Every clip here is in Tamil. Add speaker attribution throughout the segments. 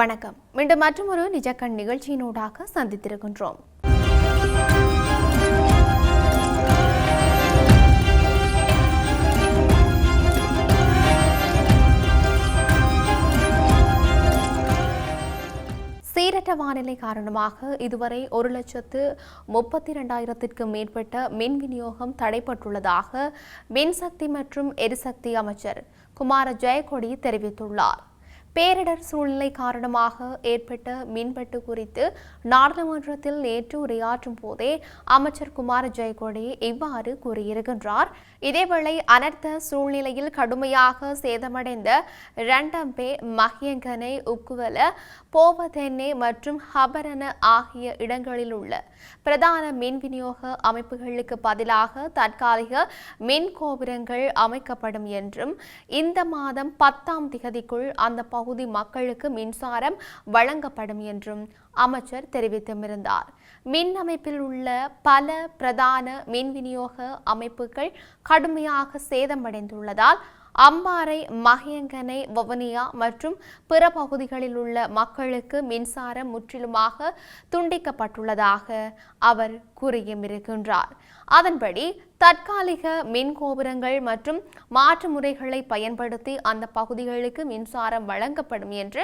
Speaker 1: வணக்கம். மீண்டும் மற்றொரு நிஜக்கண் நிகழ்ச்சியினூடாக சந்தித்திருக்கின்றோம். சீரற்ற வானிலை காரணமாக இதுவரை ஒரு லட்சத்து முப்பத்தி இரண்டாயிரத்திற்கு மேற்பட்ட மின் விநியோகம் தடைப்பட்டுள்ளதாக மின்சக்தி மற்றும் எரிசக்தி அமைச்சர் குமார ஜெயக்கொடி தெரிவித்துள்ளார். பேரிடர் சூழ்நிலை காரணமாக ஏற்பட்ட மின்வெட்டு குறித்து நாடாளுமன்றத்தில் நேற்று உரையாற்றும் போதே அமைச்சர் குமார ஜெயக்கொடி இவ்வாறு கூறியிருக்கின்றார். இதேவேளை அனர்த்த சூழ்நிலையில் கடுமையாக சேதமடைந்த ரண்டம்பே மஹியங்கனை உக்குவல போவதென்னே மற்றும் ஹபரன ஆகிய இடங்களில் உள்ள பிரதான மின் விநியோக அமைப்புகளுக்கு பதிலாக தற்காலிக மின் கோபுரங்கள் அமைக்கப்படும் என்றும் இந்த மாதம் பத்தாம் திகதிக்குள் அந்த பகுதி மக்களுக்கு மின்சாரம் வழங்கப்படும் என்றும் அமைச்சர் தெரிவித்துமிருந்தார். மின் அமைப்பில் உள்ள பல பிரதான மின் விநியோக அமைப்புகள் கடுமையாக சேதமடைந்துள்ளதால் அம்பாறை மகியங்கனை வவுனியா மற்றும் பிற பகுதிகளில் உள்ள மக்களுக்கு மின்சாரம் முற்றிலுமாக துண்டிக்கப்பட்டுள்ளதாக அவர் கூறியுமிருக்கின்றார் அதன்படி தற்காலிக மின் கோபுரங்கள் மற்றும் மாற்று முறைகளை பயன்படுத்தி அந்த பகுதிகளுக்கு மின்சாரம் வழங்கப்படும் என்று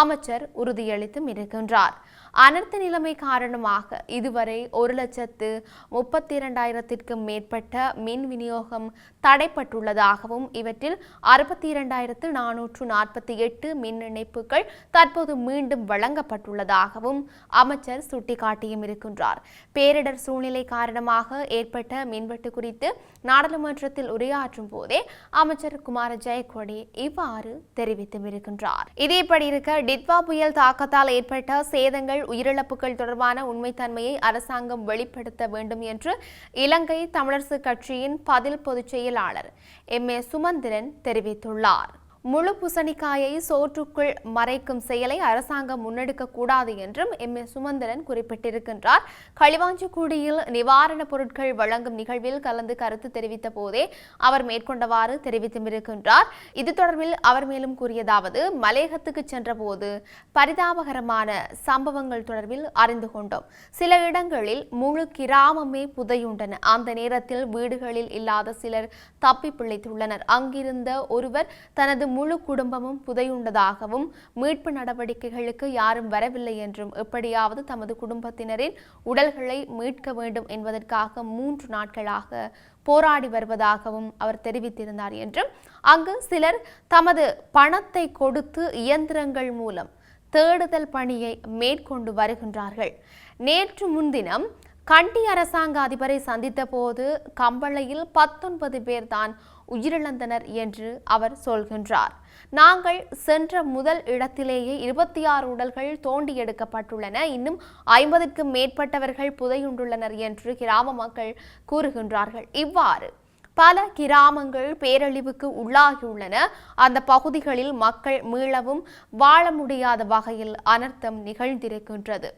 Speaker 1: அமைச்சர் உறுதியளித்தும் இருக்கின்றார். அனர்த்த நிலைமை காரணமாக இதுவரை ஒரு லட்சத்து முப்பத்தி இரண்டாயிரத்திற்கும் மேற்பட்ட மின் விநியோகம் தடைப்பட்டுள்ளதாகவும் இவற்றில் அறுபத்தி இரண்டாயிரத்து நானூற்று நாற்பத்தி எட்டு மின் இணைப்புகள் தற்போது மீண்டும் வழங்கப்பட்டுள்ளதாகவும் அமைச்சர் சுட்டிக்காட்டியும் இருக்கின்றார். பேரிடர் சூழ்நிலை காரணமாக ஏற்பட்ட மின்வெட்டு குறித்து நாடாளுமன்றத்தில் உரையாற்றும் போதே அமைச்சர் குமார ஜெயக்கொடி இவ்வாறு தெரிவித்தும் இருக்கின்றார் இதேபடி இருக்க டிட்வா புயல் தாக்கத்தால் ஏற்பட்ட சேதங்கள் உயிரிழப்புகள் தொடர்பான உண்மைத்தன்மையை அரசாங்கம் வெளிப்படுத்த வேண்டும் என்று இலங்கை தமிழரசு கட்சியின் பதில் பொதுச் செயலாளர் எம் ஏ சுமந்திரன் தெரிவித்துள்ளார். முழு பூசணிக்காயை சோற்றுக்குள் மறைக்கும் செயலை அரசாங்கம் முன்னெடுக்க கூடாது என்றும் எம். ஏ சுமந்திரன் குறிப்பிட்டிருக்கின்றார். களிவாஞ்சிக்குடியில் நிவாரணப் பொருட்கள் வழங்கும் நிகழ்வில் கலந்து கருத்து தெரிவித்த போதே அவர் மேற்கொண்டவாறு தெரிவித்துமிருக்கின்றார் இது தொடர்பில் அவர் மேலும் கூறியதாவது மலையகத்துக்கு சென்றபோது பரிதாபகரமான சம்பவங்கள் தொடர்பில் அறிந்து கொண்டோம். சில இடங்களில் முழு கிராமமே புதையுண்டன. அந்த நேரத்தில் வீடுகளில் இல்லாத சிலர் தப்பி பிழைத்துள்ளனர். அங்கிருந்த ஒருவர் தனது முழு குடும்பமும் புதையுண்டதாகவும் மீட்பு நடவடிக்கைகளுக்கு யாரும் வரவில்லை என்றும் எப்படியாவது தமது குடும்பத்தினரின் உடல்களை மீட்க வேண்டும் என்பதற்காக மூன்று நாட்களாக போராடி வருவதாகவும் அவர் தெரிவித்திருந்தார் என்றும் அங்கு சிலர் தமது பணத்தை கொடுத்து இயந்திரங்கள் மூலம் தேடுதல் பணியை மேற்கொண்டு வருகின்றார்கள். நேற்று முன்தினம் கண்டி அரசாங்க அதிபரை சந்தித்த போது கம்பளையில் பத்தொன்பது பேர் தான் உயிரிழந்தனர் என்று அவர் சொல்கின்றார். நாங்கள் சென்ற முதல் இடத்திலேயே இருபத்தி ஆறு உடல்கள் தோண்டி எடுக்கப்பட்டுள்ளன. இன்னும் ஐம்பதுக்கும் மேற்பட்டவர்கள் புதையுண்டுள்ளனர் என்று கிராம மக்கள் கூறுகின்றார்கள். இவ்வாறு பல கிராமங்கள் பேரழிவுக்கு உள்ளாகியுள்ளன. அந்த பகுதிகளில் மக்கள் மீளவும் வாழ முடியாத வகையில் அனர்த்தம் நிகழ்ந்திருக்கின்றது.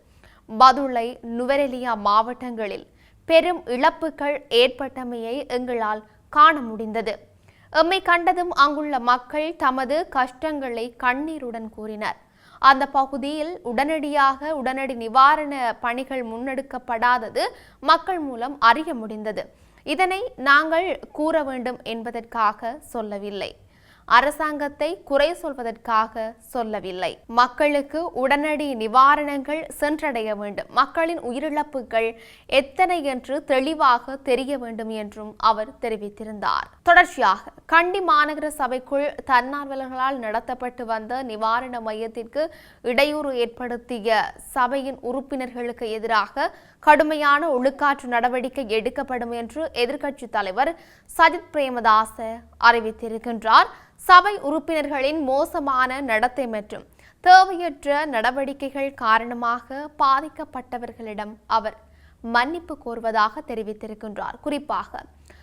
Speaker 1: பதுளை நுவரெலியா மாவட்டங்களில் பெரும் இழப்புகள் ஏற்பட்டமையை எங்களால் காண முடிந்தது. எம்மை கண்டதும் அங்குள்ள மக்கள் தமது கஷ்டங்களை கண்ணீருடன் கூறினர். அந்த பகுதியில் உடனடியாக உடனடி நிவாரண பணிகள் முன்னெடுக்கப்படாதது மக்கள் மூலம் அறிய முடிந்தது. இதனை நாங்கள் கூற வேண்டும் என்பதற்காக சொல்லவில்லை. அரசாங்கத்தை குறை சொல்வதற்காக சொல்லவில்லை. மக்களுக்கு உடனடி நிவாரணங்கள் சென்றடைய வேண்டும். மக்களின் உயிரிழப்புகள் எத்தனை என்று தெளிவாக தெரிய வேண்டும் என்றும் அவர் தெரிவித்திருந்தார். தொடர்ச்சியாக கண்டி மாநகர சபைக்குள் தன்னார்வலர்களால் நடத்தப்பட்டு வந்த நிவாரண மையத்திற்கு இடையூறு ஏற்படுத்திய சபையின் உறுப்பினர்களுக்கு எதிராக கடுமையான ஒழுக்காற்று நடவடிக்கை எடுக்கப்படும் என்று எதிர்க்கட்சி தலைவர் சஜித் பிரேமதாச அறிவித்திருக்கின்றார். சபை உறுப்பினர்களின் மோசமான நடத்தை மற்றும் தேவையற்ற நடவடிக்கைகள் காரணமாக பாதிக்கப்பட்டவர்களிடம் அவர் மன்னிப்பு கோருவதாக தெரிவித்திருக்கின்றார். குறிப்பாக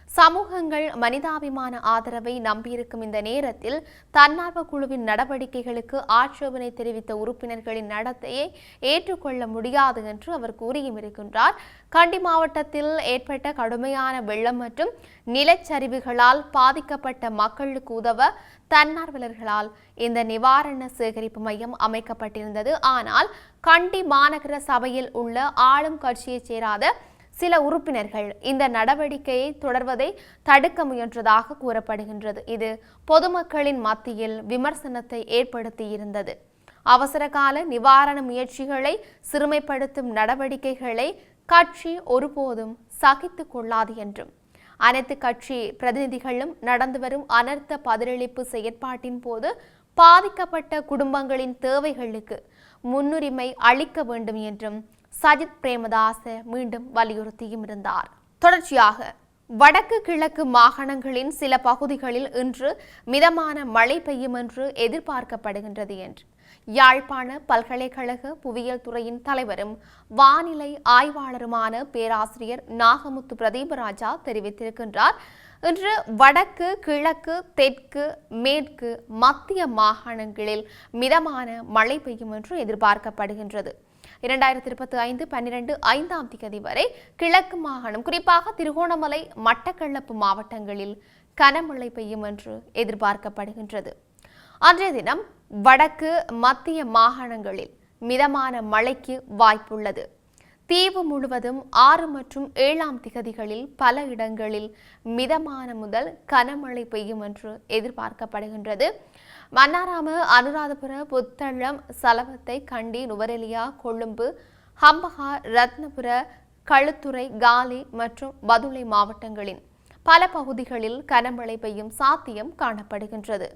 Speaker 1: சமூகங்கள் மனிதாபிமான ஆதரவை நம்பியிருக்கும் இந்த நேரத்தில் தன்னார்வ குழுவின் நடவடிக்கைகளுக்கு ஆட்சேபனை தெரிவித்த உறுப்பினர்களின் நடத்தையை ஏற்றுக்கொள்ள முடியாது என்று அவர் கூறியும் இருக்கின்றார். கண்டி மாவட்டத்தில் ஏற்பட்ட கடுமையான வெள்ளம் மற்றும் நிலச்சரிவுகளால் பாதிக்கப்பட்ட மக்களுக்கு உதவ தன்னார்வலர்களால் இந்த நிவாரண சேகரிப்பு மையம் அமைக்கப்பட்டிருந்தது. ஆனால் கண்டி மாநகர சபையில் உள்ள ஆளும் கட்சியைச் சேராத சில உறுப்பினர்கள் இந்த நடவடிக்கையை தொடர்வதை தடுக்க முயன்றதாக கூறப்படுகின்றது. இது பொதுமக்களின் மத்தியில் விமர்சனத்தை ஏற்படுத்தியிருந்தது. அவசரகால நிவாரண முயற்சிகளை சிறுமைப்படுத்தும் நடவடிக்கைகளை கட்சி ஒருபோதும் சகித்து கொள்ளாது என்றும் அனைத்து கட்சி பிரதிநிதிகளும் நடந்து வரும் அனர்த்த பதிலளிப்பு செயற்பாட்டின் போது பாதிக்கப்பட்ட குடும்பங்களின் தேவைகளுக்கு முன்னுரிமை அளிக்க வேண்டும் என்றும் சஜித் பிரேமதாச மீண்டும் வலியுறுத்தியும் இருந்தார் தொடர்ச்சியாக வடக்கு கிழக்கு மாகாணங்களின் சில பகுதிகளில் இன்று மிதமான மழை பெய்யும் என்று எதிர்பார்க்கப்படுகின்றது என்று யாழ்ப்பாண பல்கலைக்கழக புவியியல் துறையின் தலைவரும் வானிலை ஆய்வாளருமான பேராசிரியர் நாகமுத்து பிரதீபராஜா தெரிவித்திருக்கின்றார். இன்று வடக்கு கிழக்கு தெற்கு மேற்கு மத்திய மாகாணங்களில் மிதமான மழை பெய்யும் என்று எதிர்பார்க்கப்படுகின்றது. இரண்டாயிரத்தி இருபத்தி ஐந்து பன்னிரண்டு ஐந்தாம் திகதி வரை கிழக்கு மாகாணம் குறிப்பாக திருகோணமலை மட்டக்களப்பு மாவட்டங்களில் கனமழை பெய்யும் என்று எதிர்பார்க்கப்படுகின்றது. அன்றைய தினம் வடக்கு மத்திய மாகாணங்களில் மிதமான மழைக்கு வாய்ப்புள்ளது. தீவு முழுவதும் ஆறு மற்றும் ஏழாம் திகதிகளில் பல இடங்களில் மிதமான முதல் கனமழை பெய்யும் என்று எதிர்பார்க்கப்படுகின்றது. மன்னாராம அனுராதபுர புத்தளம் சலவத்தை கண்டி நுவரெலியா கொழும்பு ஹம்பகா ரத்னபுர களுத்துறை காலி மற்றும் பதுளை மாவட்டங்களின் பல பகுதிகளில் கனமழை பெய்யும் சாத்தியம் காணப்படுகின்றது.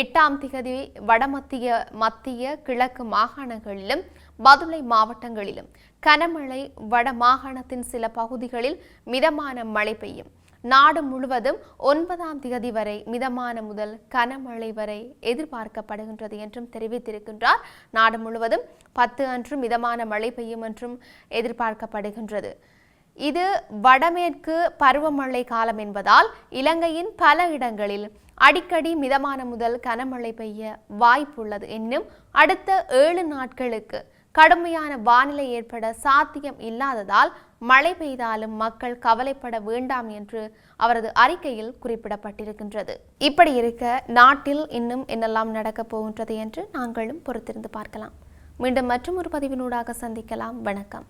Speaker 1: எட்டாம் திகதி வடமத்திய மத்திய கிழக்கு மாகாணங்களிலும் பதுளை மாவட்டங்களிலும் கனமழை வட மாகாணத்தின் சில பகுதிகளில் மிதமான மழை பெய்யும். நாடு முழுவதும் ஒன்பதாம் திகதி வரை மிதமான முதல் கனமழை வரை எதிர்பார்க்கப்படுகின்றது என்றும் தெரிவித்திருக்கின்றார். நாடு முழுவதும் பத்து அன்று மிதமான மழை பெய்யும் என்றும் எதிர்பார்க்கப்படுகின்றது. இது வடமேற்கு பருவமழை காலம் என்பதால் இலங்கையின் பல இடங்களில் அடிக்கடி மிதமான முதல் கனமழை பெய்ய வாய்ப்புள்ளது என்னும் அடுத்த ஏழு நாட்களுக்கு கடுமையான வானிலை ஏற்பட சாத்தியம் இல்லாததால் மழை பெய்தாலும் மக்கள் கவலைப்பட வேண்டாம் என்று அவரது அறிக்கையில் குறிப்பிடப்பட்டிருக்கின்றது. இப்படி இருக்க நாட்டில் இன்னும் என்னெல்லாம் நடக்கப் போகின்றது என்று நாங்களும் பொறுத்திருந்து பார்க்கலாம். மீண்டும் மற்றும் ஒரு பதிவினூடாக சந்திக்கலாம். வணக்கம்.